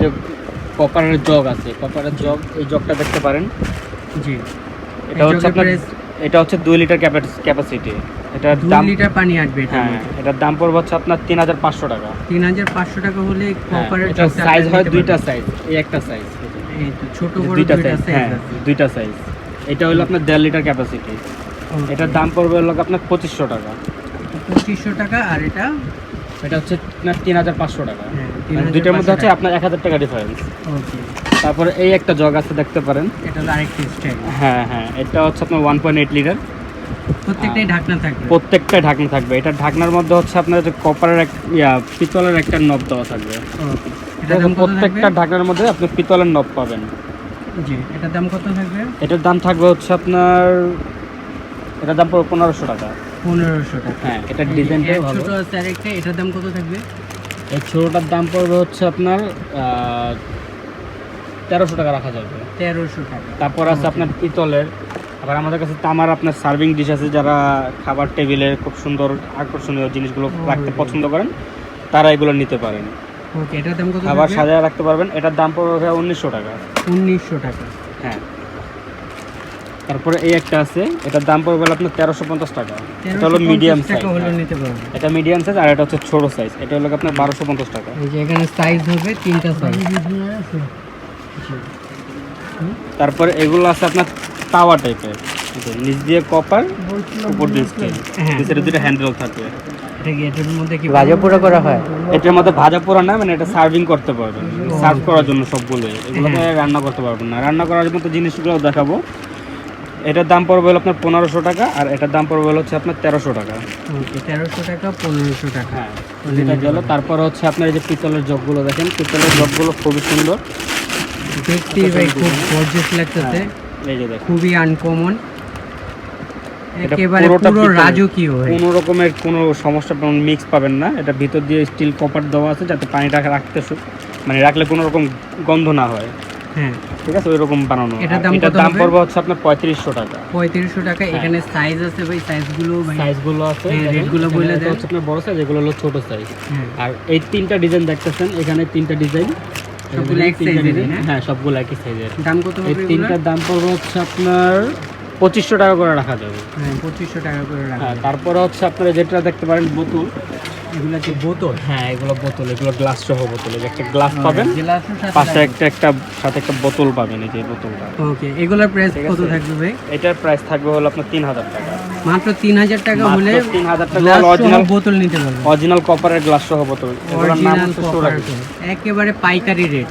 যে কপারের জগ আছে। কপারের জগ এই জগটা দেখতে পারেন। জি। এটা হচ্ছে আপনার এটা হচ্ছে দুই লিটার ক্যাপাসিটি এটা দাম লিটার পানি আসবে হ্যাঁ এটার দাম পড়বে হচ্ছে আপনার তিন হাজার পাঁচশো টাকা। তিন হাজার পাঁচশো টাকা হলে হ্যাঁ, কপারের এটার সাইজ হয় দুইটা সাইজ এই একটা সাইজ এই তো ছোট বড় দুইটা সাইজ হ্যাঁ দুইটা সাইজ এটা হলো আপনার দেড় লিটার ক্যাপাসিটি এটার দাম পড়বে হলো আপনার পঁচিশশো টাকা। পঁচিশশো টাকা আর এটা এটা হচ্ছে আপনার তিন হাজার পাঁচশো টাকা। হ্যাঁ, 3,500 দুইটার মধ্যে হচ্ছে আপনার এক হাজার টাকা ডিফারেন্স ওকে। তারপরে এই একটা জগ আছে দেখতে পারেন। এটা আরেকটি স্টাইল হ্যাঁ হ্যাঁ এটা হচ্ছে আপনার ওয়ান পয়েন্ট এইট লিটার প্রত্যেকটাই ঢাকনা থাকবে। প্রত্যেকটাই ঢাকনা থাকবে। এটা ঢাকনার মধ্যে হচ্ছে আপনার যে কপারের এক ইয়া পিতলের একটা নব দেওয়া থাকবে। প্রত্যেকটা ঢাকনার মধ্যে আপনি পিতলের নব পাবেন। জি এটার দাম কত থাকবে? এটার দাম থাকবে হচ্ছে আপনার এটার দাম পনেরোশো টাকা। পনেরোশো টাকা। হ্যাঁ এটার ডিজাইনটাই ভালো। ছোট আছে আরেকটা এটার দাম কত থাকবে? এই ছোটোটার দাম পড়বে হচ্ছে আপনার তেরোশো টাকা রাখা যাবে। তেরোশো টাকা। তারপর আছে আপনার পিতলের। আবার আমাদের কাছে তামার আপনার সার্ভিং ডিশ আছে যারা খাবার টেবিলে খুব সুন্দর আকর্ষণীয় জিনিসগুলো রাখতে পছন্দ করেন তারা এগুলো নিতে পারেন। ওকে এটার দাম কত খাবার সাজায় রাখতে পারবেন এটার দাম পড়বে উনিশশো টাকা। উনিশশো টাকা। হ্যাঁ। তারপরে এই একটা আছে এটার দাম পড়বে আপনার তেরোশো পঞ্চাশ টাকা। এটা হলো মিডিয়াম সাইজ নিতে এটা মিডিয়াম সাইজ আর এটা হচ্ছে ছোট সাইজ এটা হলো আপনার বারোশো পঞ্চাশ টাকা। এই যে এখানে সাইজ হবে তিনটা সাইজ তারপরে এগুলো আছে আপনার তাওয়া টাইপের নিচ দিয়ে কপার উপর দিয়ে স্টিল হ্যাঁ। নিচের দুটো হ্যান্ডেল থাকবে এটা এটার মধ্যে কি ভাজা পোড়া করা হয়? এটার মধ্যে ভাজা পোড়া না মানে এটা সার্ভিং করতে পারবেন। সার্ভ করার জন্য সবগুলো এগুলোতে রান্না করতে পারবেন না। রান্না করার মতো জিনিসগুলো দেখাবো। এটার দাম পড়বে হলো আপনার পনেরোশো টাকা আর এটার দাম পড়বে হলো হচ্ছে আপনার তেরোশো টাকা। তেরোশো টাকা পনেরোশো টাকা। হ্যাঁ গেল। তারপর হচ্ছে আপনার এই যে পিতলের জগগুলো দেখেন পিতলের জগগুলো খুবই সুন্দর। দেখতেই ভাই খুব গর্জিয়াস লাগতেছে। এই যে দেখেন। খুবই আনকমন এটা একেবারে পুরো রাজকীয় কোনো রকমের কোনো সমস্যা মিক্স পাবেন না। এটা ভিতর দিয়ে স্টিল কপার দেওয়া আছে যাতে পানিটা রাখতে মানে রাখলে কোনো রকম গন্ধ না হয়। হ্যাঁ। ঠিক আছে বানানো। এটার দাম পড়বে হচ্ছে আপনার পঁয়ত্রিশশো টাকা। পঁয়ত্রিশশো টাকা হ্যাঁ। এখানে সাইজ আছে ভাই সাইজগুলো সাইজগুলো আছে হ্যাঁ, রেটগুলো বলে একটা দেন। হচ্ছে আপনার বড় সাইজ এগুলো হলো ছোট সাইজ হ্যাঁ। আর এই তিনটা ডিজাইন দেখতেছেন এখানে তিনটা ডিজাইন সবগুলো এক সাইজেরই হ্যাঁ সবগুলো একই সাইজের দাম কত হবে এগুলো তিনটার দাম পড়বে হচ্ছে আপনার পঁচিশশো টাকা করে রাখা যাবে। হ্যাঁ পঁচিশশো টাকা করে হ্যাঁ তারপরে হচ্ছে আপনারা যেটা দেখতে পারেন বোতল। এগুলো কি বোতল হ্যাঁ এগুলো বোতল এগুলো গ্লাস সহ বোতল একটা গ্লাস পাবেন পাশে একটা একটা সাথে একটা বোতল পাবেন এই যে বোতলটা। ওকে এগুলোর প্রাইস কত থাকবে ভাই? এটার প্রাইস থাকবে হলো আপনার তিন হাজার টাকা। মাত্র তিন হাজার টাকা হলে 3000 টাকা গ্লাস হলে সহ original- বোতল নিতে পারবেন। অরিজিনাল কপারের গ্লাস সহ বোতল। এগুলোর নাম অরিজিনাল একেবারে পাইকারি রেট